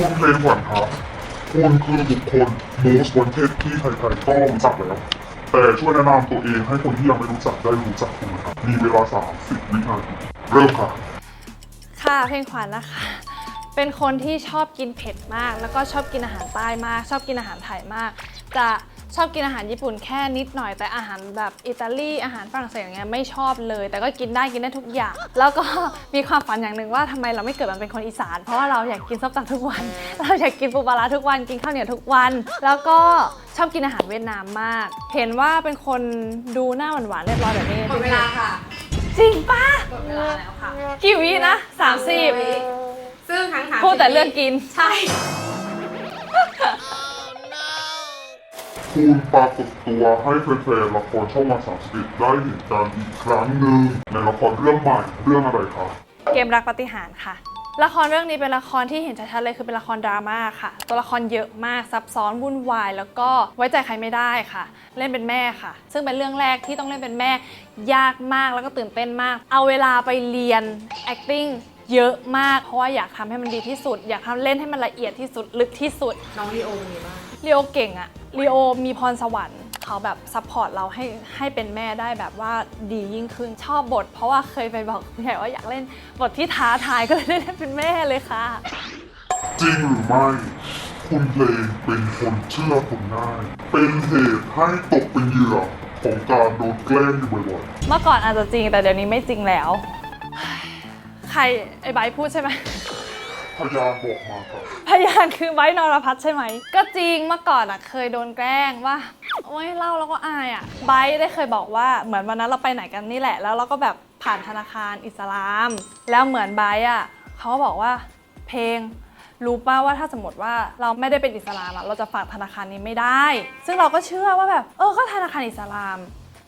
คุณเพลงขวัญครับคุณคือบุคคล most wanted ที่ใครๆก็รู้จักแล้ว แต่ช่วยแนะนำตัวเองให้คนที่ยังไม่รู้จักได้รู้จักคุณครับมีเวลา 30 วินาทีเริ่มค่ะ ค่ะเพลงขวัญนะคะ เป็นคนที่ชอบกินเผ็ดมาก แล้วก็ชอบกินอาหารใต้มาก ชอบกินอาหารไทยมาก จะ ชอบกินอาหารญี่ปุ่นแค่นิดหน่อยแต่อาหารแบบอิตาลีอาหารฝรั่งเศสอย่างเงี้ยไม่ชอบเลย แต่ก็กินได้กินได้ทุกอย่าง แล้วก็มีความฝันอย่างหนึ่งว่าทำไมเราไม่เกิดมาเป็นคนอีสาน เพราะว่าเราอยากกินส้มตำทุกวัน เราอยากกินปูปลาร้าทุกวันกินข้าวเหนียวทุกวัน แล้วก็ชอบกินอาหารเวียดนามมาก เห็นว่าเป็นคนดูหน้าหวานๆเรียบร้อยแบบนี้หมดเวลาค่ะ จริงปะหมดเวลาแล้วค่ะกี่วินะสามสิบซึ่งทั้งถามพูดแต่เรื่องกินใช่ คุณปรากฏตัวให้แฟนๆละครช่องวัน31ได้เห็นกันอีกครั้งหนึ่งในละครเรื่องใหม่เรื่องอะไรครับเกมรักปาฏิหารย์ค่ะ ละครเรื่องนี้เป็นละครที่เห็นชัดๆเลยคือเป็นละครดราม่าค่ะ ตัวละครเยอะมากซับซ้อนวุ่นวาย แล้วก็ไว้ใจใครไม่ได้ค่ะ เล่นเป็นแม่ค่ะ ซึ่งเป็นเรื่องแรกที่ต้องเล่นเป็นแม่ ยากมากแล้วก็ตื่นเต้นมาก เอาเวลาไปเรียน acting เยอะมาก เพราะว่าอยากทำให้มันดีที่สุด อยากทำเล่นให้มันละเอียดที่สุดลึกที่สุดน้องลีโอมีบ้างลีโอเก่งอะ ลีโอมีพรสวรรค์เขาแบบซัพพอร์ตเราให้ให้เป็นแม่ได้แบบว่าดียิ่งขึ้นชอบบท เพราะว่าเคยไปบอกผู้ใหญ่ว่าอยากเล่นบทที่ท้าทายก็เลยได้เล่นเป็นแม่เลยค่ะ จริงหรือไม่ คุณเพลงเป็นคนเชื่อคนง่ายเป็นเหตุให้ตกเป็นเหยื่อของการโดนแกล้งอยู่บ่อยเมื่อก่อนอาจจะจริงแต่เดี๋ยวนี้ไม่จริงแล้ว ใครไอ้ไบร์ทพูดใช่ไหมๆ พยานบอกมาครับ พยานคือไบร์ทนรพัฒน์ใช่ไหม ก็จริงเมื่อก่อนอะเคยโดนแกล้งว่าโอ๊ยเล่าแล้วก็อายอะไบร์ทได้เคยบอกว่าเหมือนวันนั้นเราไปไหนกันนี่แหละ แล้วเราก็แบบผ่านธนาคารอิสลาม แล้วเหมือนไบร์ทอะเขาก็บอกว่าเพลงรู้ป่าว่าถ้าสมมติว่าเราไม่ได้เป็นอิสลามอะเราจะฝากธนาคารนี้ไม่ได้ ซึ่งเราก็เชื่อว่าแบบเออก็ธนาคารอิสลาม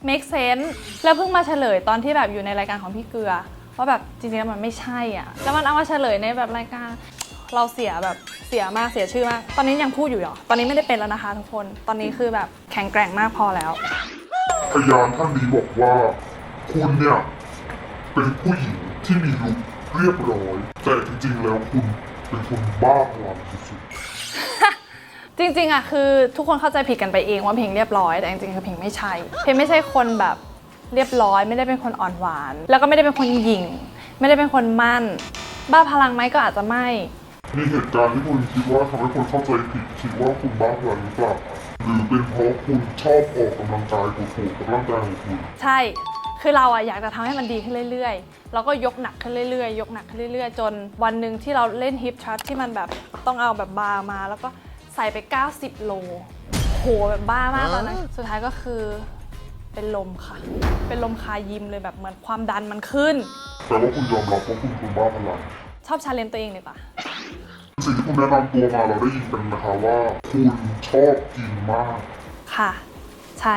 make sense แล้วเพิ่งมาเฉลยตอนที่แบบอยู่ในรายการของพี่เกลือ ว่าแบบจริงๆแล้วมันไม่ใช่อะแล้วมันเอามาเฉลยในแบบรายการ เราเสียแบบเสียมากเสียชื่อมาก ตอนนี้ยังพูดอยู่เหรอ ตอนนี้ไม่ได้เป็นแล้วนะคะทุกคน ตอนนี้คือแบบแข็งแกร่งมากพอแล้ว พยานท่านนี้บอกว่า คุณเนี่ยเป็นผู้หญิงที่มีลุคเรียบร้อย แต่จริงๆแล้วคุณเป็นคนบ้าพลังสุดจริงๆอะคือทุกคนเข้าใจผิดกันไปเองว่าเพลงเรียบร้อยแต่จริงๆคือเพลงไม่ใช่ เพลงไม่ใช่คนแบบ เรียบร้อย ไม่ได้เป็นคนอ่อนหวาน แล้วก็ไม่ได้เป็นคนหยิ่ง ไม่ได้เป็นคนมั่น บ้าพลังไหมก็อาจจะไม่ๆมีเหตุการณ์ที่คุณคิดว่าทำให้คนเข้าใจผิดคิดว่าคุณบ้าพลังหรือเปล่าหรือเป็นเพราะคุณชอบออกกำลังกายถูกๆกับร่างกายของคุณใช่ คือเราอะอยากจะทำให้มันดีขึ้นเรื่อยๆแล้วก็ยกหนักขึ้นเรื่อยๆ ยกหนักขึ้นเรื่อยๆ จนวันหนึ่งที่เราเล่นฮิปทรัสที่มันแบบต้องเอาแบบบาร์มา แล้วก็ใส่ไป 90 โลโหแบบบ้ามากตอนนั้น สุดท้ายก็คือ เป็นลมค่ะ เป็นลมคายิมเลยแบบเหมือนความดันมันขึ้น แต่ว่าคุณยอมรับว่าคุณคุณบ้าพลังชอบชาเลนจ์ตัวเองดีกว่าสิ่งที่คุณแนะนำตัวมาเราได้ยินกันนะคะว่า คุณชอบกินมาก ค่ะ ใช่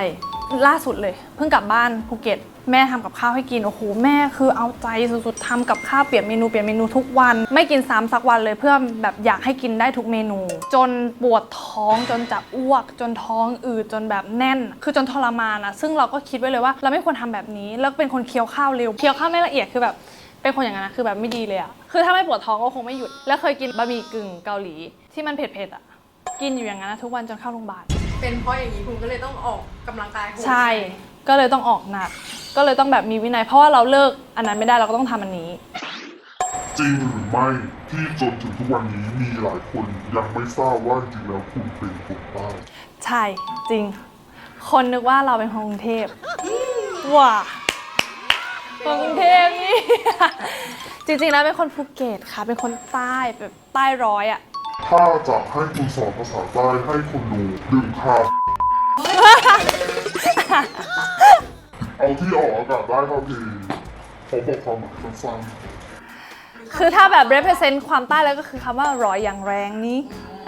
ล่าสุดเลย เพิ่งกลับบ้านภูเก็ต แม่ทำกับข้าวให้กิน โอ้โห แม่คือเอาใจสุดๆทำกับข้าวเปลี่ยนเมนูเปลี่ยนเมนูทุกวัน ไม่กินซ้ำสักวันเลยเพื่อแบบอยากให้กินได้ทุกเมนู จนปวดท้องจนจะอ้วก จนท้องอืดจนแบบแน่น คือจนทรมานอะซึ่งเราก็คิดไว้เลยว่า เราไม่ควรทำแบบนี้ แล้วเป็นคนเคี้ยวข้าวเร็วเคี้ยวข้าวไม่ละเอียดคือแบบเป็นคนอย่างนั้นคือแบบไม่ดีเลยอะคือถ้าไม่ปวดท้องก็คงไม่หยุด แล้วเคยกินบะหมี่กึ่งเกาหลีที่มันเผ็ดๆอะกินอยู่อย่างนั้นทุกวันจนเข้าโรงพยาบาล เป็นเพราะอย่างนี้คุณก็เลยต้องออกกำลังกายโหดใช่ ก็เลยต้องออกหนัก ก็เลยต้องแบบมีวินัย เพราะว่าเราเลิกอันนั้นไม่ได้เราก็ต้องทำอันนี้ จริงหรือไม่ที่จนถึงทุกวันนี้มีหลายคนยังไม่ทราบว่าจริงๆแล้วคุณเป็นคนใต้ใช่จริง คนนึกว่าเราเป็นคนกรุงเทพว้าคนกรุงเทพนี่ จริงๆแล้วเป็นคนภูเก็ตค่ะ เป็นคนใต้แบบใต้ร้อยอะ ถ้าจะให้คุณสอนภาษาใต้ให้คุณดูดึงคาเอาที่ออกอากาศได้ครับพี่ผมบอกความหมายสั้นคือถ้าแบบ represent ความใต้แล้วก็คือคำว่าร้อยอย่างแรงนี้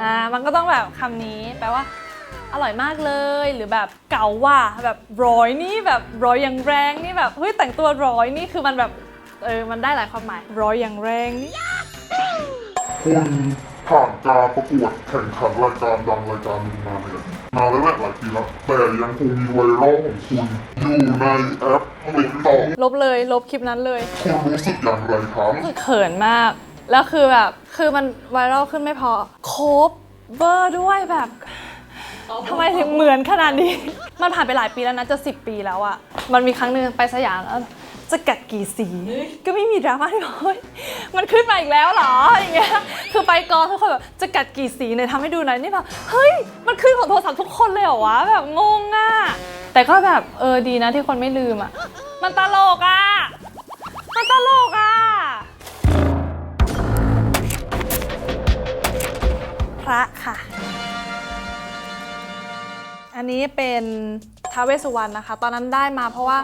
อ่า มันก็ต้องแบบคำนี้ แปลว่า อร่อยมากเลย หรือแบบเก่าว่าแบบร้อยนี่แบบร้อยอย่างแรงนี่แบบ เฮ้ยแต่งตัวร้อยนี่คือมันแบบ เออ มันได้หลายความหมาย ร้อยอย่างแรงนี่ๆคุณ ผ่านการประกวดแข่งขันรายการดังรายการหนึ่งมาเนี่ยนานแล้วแหละหลายปีแล้วแต่ยังคงมีไวรัลของคุณอยู่ในแอปติ๊กต็อกลบเลยลบคลิปนั้นเลยคุณรู้สึกอย่างไรครับเขินมาก แล้วคือแบบคือมันไวรัลขึ้นไม่พอโคบเบอร์ด้วยแบบทำไมถึงเหมือนขนาดนี้ มันผ่านไปหลายปีแล้วนะจะสิบปีแล้วอะมันมีครั้งหนึ่งไปสยามแล้ว จะกัดกี่สี ก็ไม่มีดราม่าที่บอกเฮ้ยมันขึ้นมาอีกแล้วเหรออย่างเงี้ยคือไปกองทุกคนแบบจะกัดกี่สีเนี่ยทำให้ดูหน่อยนี่แบบเฮ้ยมันขึ้นของโทรศัพท์ทุกคนเลยเหรอวะแบบงงอะแต่ก็แบบเออดีนะที่คนไม่ลืมอะมันตลกอะมันตลกอะพระค่ะ อันนี้เป็นท้าวเวสสุวรรณนะคะ ตอนนั้นได้มาเพราะว่า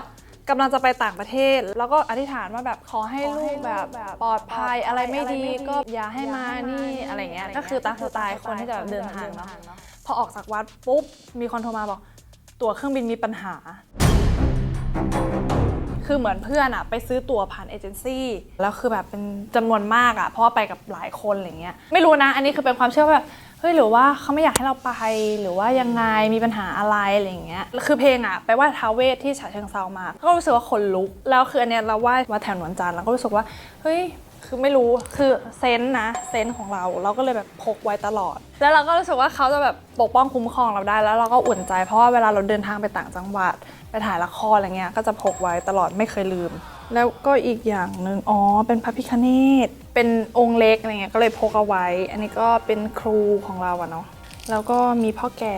กำลังจะไปต่างประเทศ แล้วก็อธิษฐานว่าแบบขอให้ลูกแบบปลอดภัยอะไรไม่ดีก็อย่าให้มานี่อะไรเงี้ยก็คือตามสไตล์คนที่จะแบบเดินทางเนาะพอออกจากวัดปุ๊บมีคนโทรมาบอก ตั๋วเครื่องบินมีปัญหา คือเหมือนเพื่อนอะไปซื้อตั๋วผ่านเอเจนซี่แล้วคือแบบเป็นจำนวนมากอะเพราะว่าไปกับหลายคนอะไรเงี้ยไม่รู้นะ อันนี้คือเป็นความเชื่อว่าแบบเฮ้ยหรือว่าเขาไม่อยากให้เราไปหรือว่ายังไงมีปัญหาอะไรอะไรอย่างเงี้ยคือเพลงอะไปไหว่าท้าวเวทที่ฉะเชิงเซามาก็รู้สึกว่าขนลุกแล้วคืออันเนี้ยเราไหว้วัดแถวนวลจันทร์แล้วก็รู้สึกว่าเฮ้ยคือไม่รู้คือเซนส์นะเซนส์ของเราเราก็เลยแบบพกไว้ตลอด แล้วเราก็รู้สึกว่าเขาจะแบบปกป้องคุ้มครองเราได้แล้วเราก็อุ่นใจเพราะว่าเวลาเราเดินทางไปต่างจังหวัด ไปถ่ายละครอะไรเงี้ยก็จะพกไว้ตลอดไม่เคยลืม แล้วก็อีกอย่างหนึ่งอ๋อ เป็นพระพิคเนตเป็นองค์เล็กอะไรเงี้ยก็เลยพกเอาไว้ อันนี้ก็เป็นครูของเราอะเนาะแล้วก็มีพ่อแก่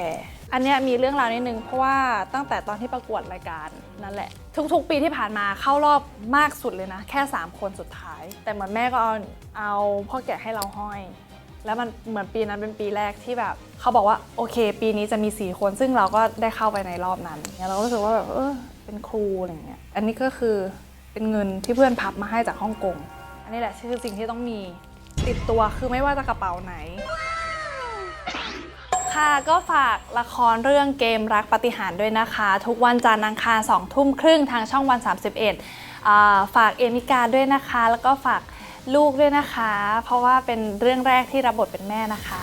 อันเนี้ยมีเรื่องราวนิดนึงเพราะว่าตั้งแต่ตอนที่ประกวดรายการนั่นแหละ ทุกๆ ปีที่ผ่านมาเข้ารอบมากสุดเลยนะ แค่ 3 คนสุดท้าย แต่เหมือนแม่ก็เอาเอาพ่อแก่ให้เราห้อย แล้วมันเหมือนปีนั้นเป็นปีแรกที่แบบเขาบอกว่าโอเค ปีนี้จะมี 4 คน ซึ่งเราก็ได้เข้าไปในรอบนั้นเราก็รู้สึกว่าแบบเออเป็นครูอะไรเงี้ยอันนี้ก็คือ เป็นเงินที่เพื่อนพับมาให้จากฮ่องกง อันนี้แหละคือสิ่งที่ต้องมีติดตัวคือไม่ว่าจะกระเป๋าไหน ค่ะก็ฝากละครเรื่องเกมรักปาฏิหารย์ด้วยนะคะ ทุกวันจันทร์อังคารสองทุ่มครึ่งทางช่องวัน 31อ่าฝากเอมิกาด้วยนะคะ แล้วก็ฝากลูกด้วยนะคะ เพราะว่าเป็นเรื่องแรกที่รับบทเป็นแม่นะคะ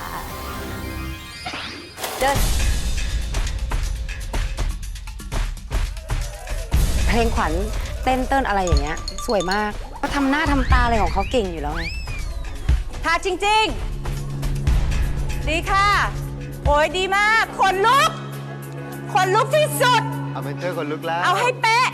เพลงขวัญ เต้นเต้นอะไรอย่างเงี้ย สวยมากเขาทำหน้าทำตาอะไรของเขาเก่งอยู่แล้วไงค่ะจริง ๆ ดีค่ะ โอ้ยดีมากคนลุกคนลุกที่สุด เอาเมนเทอร์คนลุกแล้ว เอาให้เป๊ะ